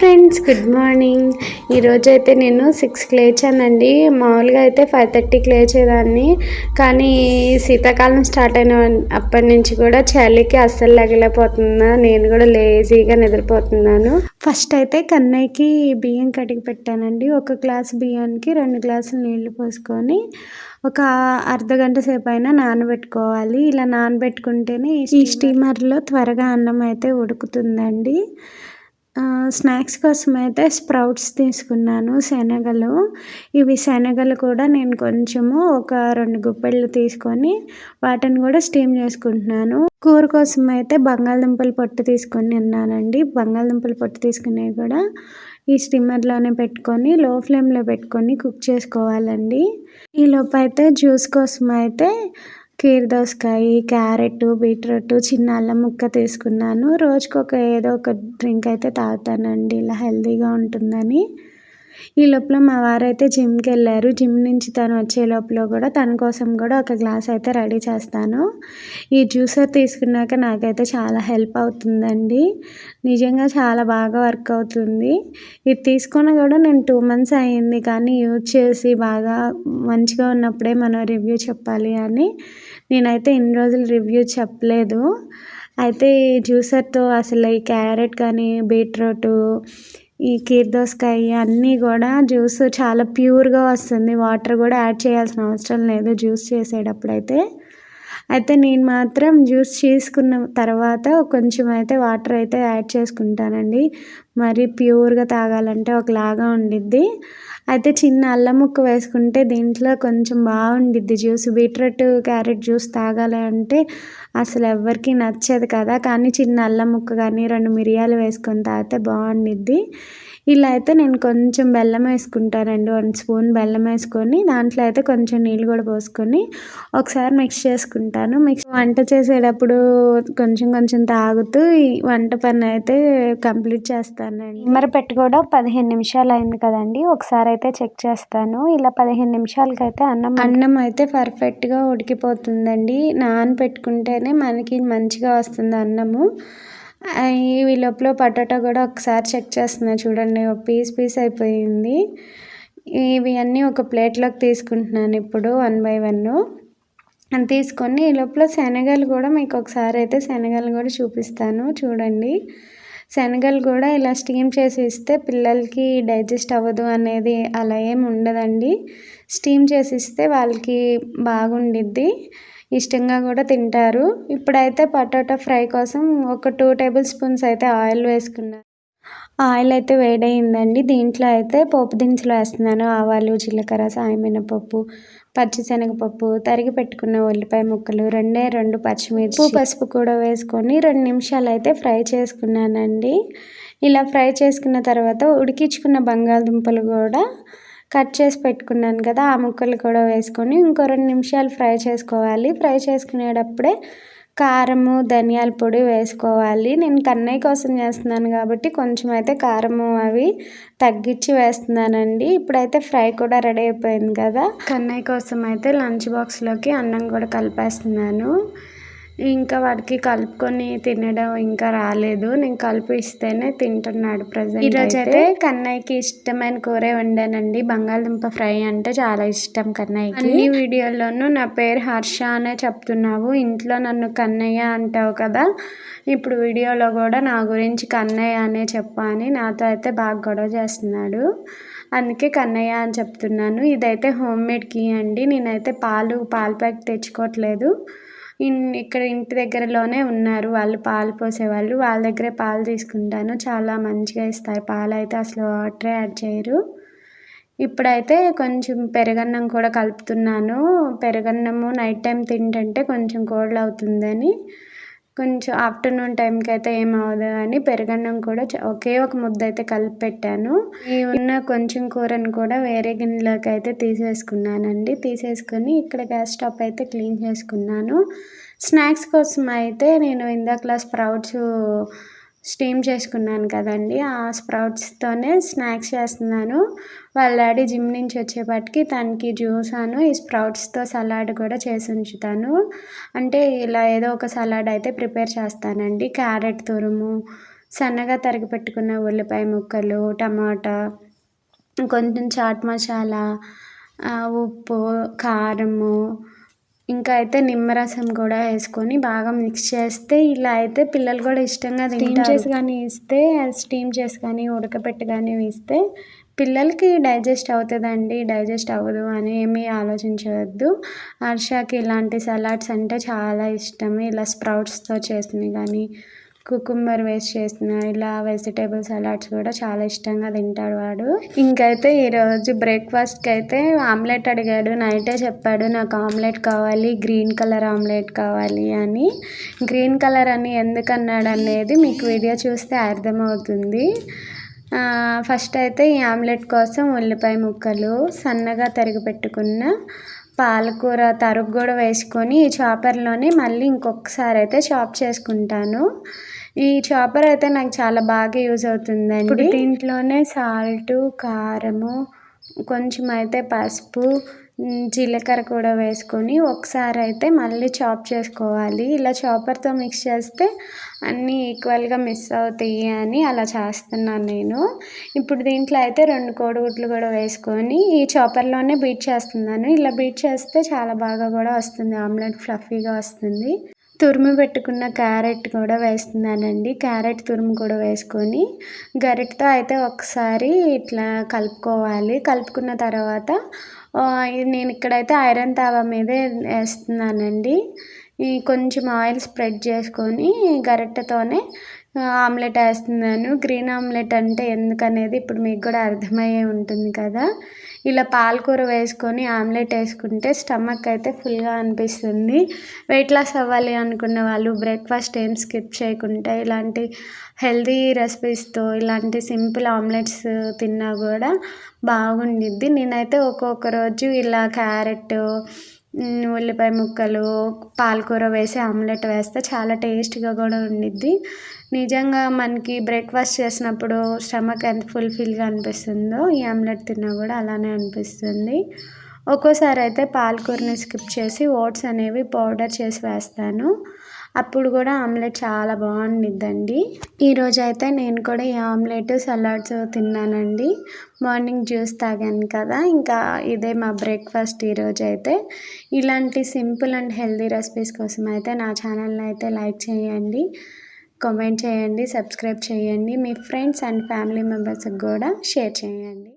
Friends good morning. ఈరోజు అయితే నేను సిక్స్కి లేచానండి. మామూలుగా అయితే ఫైవ్ థర్టీకి లేచేదాన్ని. కానీ శీతాకాలం స్టార్ట్ అయిన అప్పటి నుంచి కూడా చలికి అస్సలు లగలేకపోతున్నా. నేను కూడా లేజీగా నిద్రపోతున్నాను. ఫస్ట్ అయితే కన్నయ్యకి బియ్యం కడిగి పెట్టానండి. ఒక గ్లాస్ బియ్యానికి రెండు గ్లాసులు నీళ్ళు పోసుకొని ఒక అర్ధ గంట సేపు అయినా నానబెట్టుకోవాలి. ఇలా నానబెట్టుకుంటేనే ఈ స్టీమర్లో త్వరగా అన్నం అయితే ఉడుకుతుందండి. స్నాక్స్ కోసం అయితే స్ప్రౌట్స్ తీసుకున్నాను శనగలు. ఇవి శనగలు కూడా నేను కొంచెము ఒక రెండు గుప్పెళ్ళు తీసుకొని వాటిని కూడా స్టీమ్ చేసుకుంటున్నాను. కూర కోసం అయితే బంగాళదుంపల పొట్టు తీసుకొని ఉన్నానండి బంగాళదుంపల పొట్టు తీసుకునేవి కూడా ఈ స్టీమర్లోనే పెట్టుకొని లో ఫ్లేమ్లో పెట్టుకొని కుక్ చేసుకోవాలండి. ఈ అయితే జ్యూస్ కోసం అయితే కీర దోసకాయ క్యారెట్ బీట్రూట్ చిన్న అల్లం ముక్క తీసుకున్నాను. రోజుకొక ఏదో ఒక డ్రింక్ అయితే తాగుతానండి. ఇలా హెల్తీగా ఉంటుందని. ఈ లోపల మా వారైతే జిమ్కి వెళ్ళారు జిమ్ నుంచి తను వచ్చే లోపల కూడా తన కోసం కూడా ఒక గ్లాస్ అయితే రెడీ చేస్తాను. ఈ జ్యూసర్ తీసుకున్నాక నాకైతే చాలా హెల్ప్ అవుతుందండి. నిజంగా చాలా బాగా వర్క్ అవుతుంది. ఇది తీసుకున్న కూడా నేను టూ మంత్స్ అయ్యింది కానీ యూజ్ చేసి బాగా మంచిగా ఉన్నప్పుడే మనం రివ్యూ చెప్పాలి అని నేనైతే ఇన్ని రోజులు రివ్యూ చెప్పలేదు. అయితే ఈ జ్యూసర్తో అసలు ఈ క్యారెట్ కానీ బీట్రూటు ఈ కీర్ దోసకాయ అన్నీ కూడా జ్యూస్ చాలా ప్యూర్గా వస్తుంది. వాటర్ కూడా యాడ్ చేయాల్సిన అవసరం లేదు జ్యూస్ చేసేటప్పుడు అయితే అయితే నేను మాత్రం జ్యూస్ చేసుకున్న తర్వాత కొంచెం అయితే వాటర్ అయితే యాడ్ చేసుకుంటానండి. మరి ప్యూర్గా తాగాలంటే ఒకలాగా ఉండిద్ది. అయితే చిన్న అల్లం ముక్క వేసుకుంటే దీంట్లో కొంచెం బాగుండిద్ది జ్యూస్. బీట్రూట్ క్యారెట్ జ్యూస్ తాగాలి అంటే అసలు ఎవరికి నచ్చదు కదా. కానీ చిన్న అల్లం ముక్క కానీ రెండు మిరియాలు వేసుకొని తాగితే బాగుండిద్ది. ఇలా అయితే నేను కొంచెం బెల్లం వేసుకుంటానండి వన్ స్పూన్ బెల్లం వేసుకొని దాంట్లో అయితే కొంచెం నీళ్ళు కూడా పోసుకొని ఒకసారి మిక్స్ చేసుకుంటాను. మిక్స్ వంట చేసేటప్పుడు కొంచెం కొంచెం తాగుతూ ఈ వంట పని అయితే కంప్లీట్ చేస్తానండి. మరి పెట్టుకోవడం పదిహేను నిమిషాలు అయింది కదండి. ఒకసారి అయితే చెక్ చేస్తాను. ఇలా పదిహేను నిమిషాలకి అయితే అన్నం అన్నం అయితే పర్ఫెక్ట్గా ఉడికిపోతుందండి. నాన్ పెట్టుకుంటేనే మనకి మంచిగా వస్తుంది అన్నము. ఈ లోపల పొటాటో కూడా ఒకసారి చెక్ చేస్తున్నా చూడండి. ఒక పీస్ పీస్ అయిపోయింది. ఇవి అన్నీ ఒక ప్లేట్లోకి తీసుకుంటున్నాను ఇప్పుడు వన్ బై వన్. తీసుకొని ఈ లోపల శనగలు కూడా మీకు ఒకసారి అయితే శనగలు కూడా చూపిస్తాను. చూడండి. శనగలు కూడా ఇలా స్టీమ్ చేసి ఇస్తే పిల్లలకి డైజెస్ట్ అవ్వదు అనేది అలా ఏమి ఉండదండి. స్టీమ్ చేసి ఇస్తే వాళ్ళకి బాగుండిద్ది. ఇష్టంగా కూడా తింటారు. ఇప్పుడైతే పొటాటో ఫ్రై కోసం ఒక టూ టేబుల్ స్పూన్స్ అయితే ఆయిల్ వేసుకున్నాను. ఆయిల్ అయితే వేడయిందండి. దీంట్లో అయితే పోపు దినుసులు వేస్తున్నాను. ఆవాలు జీలకర్ర సాయమినపప్పు పచ్చిశనగపప్పు తరిగి పెట్టుకున్న ఉల్లిపాయ ముక్కలు రెండే రెండు పచ్చిమిర్చి. పసుపు కూడా వేసుకొని రెండు నిమిషాలు అయితే ఫ్రై చేసుకున్నానండి. ఇలా ఫ్రై చేసుకున్న తర్వాత ఉడికించుకున్న బంగాళదుంపలు కూడా కట్ చేసి పెట్టుకున్నాను కదా ఆ ముక్కలు కూడా వేసుకొని ఇంకో రెండు నిమిషాలు ఫ్రై చేసుకోవాలి. ఫ్రై చేసుకునేటప్పుడే కారము ధనియాల పొడి వేసుకోవాలి. నేను కన్నయ్య కోసం చేస్తున్నాను కాబట్టి కొంచెం అయితే కారము అవి తగ్గించి వేస్తున్నానండి. ఇప్పుడైతే ఫ్రై కూడా రెడీ అయిపోయింది కదా. కన్నయ్య కోసం అయితే లంచ్ బాక్స్లోకి అన్నం కూడా కలిపేస్తున్నాను. ఇంకా వాడికి కలుపుకొని తినడం ఇంకా రాలేదు. నేను కలిపి ఇస్తేనే తింటున్నాడు ప్రజెంట్ ఈరోజు అయితే. కన్నయ్యకి ఇష్టమైన కూర వండానండి. బంగాళదుంప ఫ్రై అంటే చాలా ఇష్టం కన్నయ్యకి. అన్ని వీడియోల్లోనూ నా పేరు హర్ష అనే చెప్తున్నావు. ఇంట్లో నన్ను కన్నయ్య అంటావు కదా. ఇప్పుడు వీడియోలో కూడా నా గురించి కన్నయ్య అనే చెప్పా అని నాతో అయితే బాగా గొడవ చేస్తున్నాడు. అందుకే కన్నయ్య అని చెప్తున్నాను. ఇదైతే హోమ్ మేడ్ కీ అండి. నేనైతే పాలు పాలు ప్యాక్ తెచ్చుకోవట్లేదు. ఇక్కడ ఇంటి దగ్గరలోనే ఉన్నారు. వాళ్ళు పాలు పోసేవాళ్ళు. వాళ్ళ దగ్గరే పాలు తీసుకుంటాను. చాలా మంచిగా ఇస్తారు. పాలు అయితే అసలు వాటరే యాడ్ చేయరు. ఇప్పుడైతే కొంచెం పెరుగన్నం కూడా కలుపుతున్నాను. పెరుగన్నము నైట్ టైం తింటుంటే కొంచెం కోల్డ్ అవుతుందని. కొంచెం ఆఫ్టర్నూన్ టైంకి అయితే ఏమవదు అని పెరుగన్నం కూడా ఒకే ఒక ముద్ద అయితే కలిపి పెట్టాను ఈ ఉన్న కొంచెం కూరను కూడా వేరే గిన్నెలోకి అయితే తీసేసుకున్నానండి. తీసేసుకొని ఇక్కడ గ్యాస్ స్టవ్ అయితే క్లీన్ చేసుకున్నాను. స్నాక్స్ కోసం అయితే నేను ఇందాకలా స్ప్రౌట్స్ స్టీమ్ చేసుకున్నాను కదండి. ఆ స్ప్రౌట్స్తోనే స్నాక్స్ చేస్తున్నాను. వాళ్ళ డాడీ జిమ్ నుంచి వచ్చేపాటికి తనకి జ్యూస్ అను ఈ స్ప్రౌట్స్తో సలాడ్ కూడా చేసి ఉంచుతాను. అంటే ఇలా ఏదో ఒక సలాడ్ అయితే ప్రిపేర్ చేస్తానండి. క్యారెట్ తురుము సన్నగా తరిగి పెట్టుకున్న ఉల్లిపాయ ముక్కలు టమాటా కొంచెం చాట్ మసాలా ఉప్పు కారము ఇంకా అయితే నిమ్మరసం కూడా వేసుకొని బాగా మిక్స్ చేస్తే ఇలా అయితే పిల్లలు కూడా ఇష్టంగా స్టీమ్ చేసి కానీ ఇస్తే స్టీమ్ చేసి కానీ ఉడకపెట్టి కానీ ఇస్తే పిల్లలకి డైజెస్ట్ అవుతుందండి. డైజెస్ట్ అవ్వదు అని ఏమీ ఆలోచించవద్దు. హర్షకి ఇలాంటి సలాడ్స్ అంటే చాలా ఇష్టం ఇలా స్ప్రౌట్స్తో చేసినవి కానీ కుకుంబర్ వేస్ట్ చేసిన ఇలా వెజిటేబుల్ సలాడ్స్ కూడా చాలా ఇష్టంగా తింటాడు వాడు. ఇంకైతే ఈరోజు బ్రేక్ఫాస్ట్కి అయితే ఆమ్లెట్ అడిగాడు. నైటే చెప్పాడు నాకు ఆమ్లెట్ కావాలి గ్రీన్ కలర్ ఆమ్లెట్ కావాలి అని. గ్రీన్ కలర్ అని ఎందుకు అన్నాడు అనేది మీకు వీడియో చూస్తే అర్థమవుతుంది. ఫస్ట్ అయితే ఈ ఆమ్లెట్ కోసం ఉల్లిపాయ ముక్కలు సన్నగా తరిగి పెట్టుకున్న పాలకూర తరుగు కూడా వేసుకొని ఈ చాపర్లోనే మళ్ళీ ఇంకొకసారి అయితే చాప్ చేసుకుంటాను. ఈ చాపర్ అయితే నాకు చాలా బాగా యూజ్ అవుతుందండి. దీంట్లోనే సాల్ట్ కారము కొంచెం అయితే పసుపు జీలకర్ర కూడా వేసుకొని ఒకసారి అయితే మళ్ళీ చాప్ చేసుకోవాలి. ఇలా చాపర్తో మిక్స్ చేస్తే అన్నీ ఈక్వల్గా మిస్ అవుతాయి అని అలా చేస్తున్నాను నేను. ఇప్పుడు దీంట్లో అయితే రెండు కోడిగుడ్లు కూడా వేసుకొని ఈ చాపర్లోనే బీట్ చేస్తున్నాను. ఇలా బీట్ చేస్తే చాలా బాగా కూడా వస్తుంది. ఆమ్లెట్ ఫ్లఫీగా వస్తుంది. తురుము పెట్టుకున్న క్యారెట్ కూడా వేస్తున్నానండి. క్యారెట్ తురుము కూడా వేసుకొని గరిటతో అయితే ఒకసారి ఇట్లా కలుపుకోవాలి. కలుపుకున్న తర్వాత నేను ఇక్కడైతే ఐరన్ తావా మీదే వేస్తున్నానండి. ఈ కొంచెం ఆయిల్ స్ప్రెడ్ చేసుకొని గరిటెతోనే ఆమ్లెట్ వేస్తున్నాను. గ్రీన్ ఆమ్లెట్ అంటే ఎందుకనేది ఇప్పుడు మీకు కూడా అర్థమయ్యే ఉంటుంది కదా. ఇలా పాలకూర వేసుకొని ఆమ్లెట్ వేసుకుంటే స్టమక్ అయితే ఫుల్గా అనిపిస్తుంది. వెయిట్ లాస్ అవ్వాలి అనుకున్న వాళ్ళు బ్రేక్ఫాస్ట్ ఏం స్కిప్ చేయకుండా ఇలాంటి హెల్తీ రెసిపీస్తో ఇలాంటి సింపుల్ ఆమ్లెట్స్ తిన్నా కూడా బాగుండిద్ది. నేనైతే ఒక్కొక్క రోజు ఇలా క్యారెట్ ఉల్లిపాయ ముక్కలు పాలకూర వేసి ఆమ్లెట్ వేస్తే చాలా టేస్ట్గా కూడా ఉండిద్ది. నిజంగా మనకి బ్రేక్ఫాస్ట్ చేసినప్పుడు స్టమక్ ఎంత ఫుల్ఫిల్గా అనిపిస్తుందో ఈ ఆమ్లెట్ తిన్నా కూడా అలానే అనిపిస్తుంది. ఒక్కోసారి అయితే పాలకూరని స్కిప్ చేసి ఓట్స్ అనేవి పౌడర్ చేసి వేస్తాను. అప్పుడు కూడా ఆమ్లెట్ చాలా బాగుండిద్దండి. ఈరోజు అయితే నేను కూడా ఈ ఆమ్లెట్ సలాడ్స్ తిన్నానండి. మార్నింగ్ జ్యూస్ తాగాను కదా ఇంకా ఇదే మా బ్రేక్ఫాస్ట్ ఈరోజు అయితే ఇలాంటి సింపుల్ అండ్ హెల్దీ రెసిపీస్ కోసం అయితే నా ఛానల్ని అయితే లైక్ చేయండి కామెంట్ చేయండి సబ్స్క్రైబ్ చేయండి మీ ఫ్రెండ్స్ అండ్ ఫ్యామిలీ మెంబర్స్కి కూడా షేర్ చేయండి.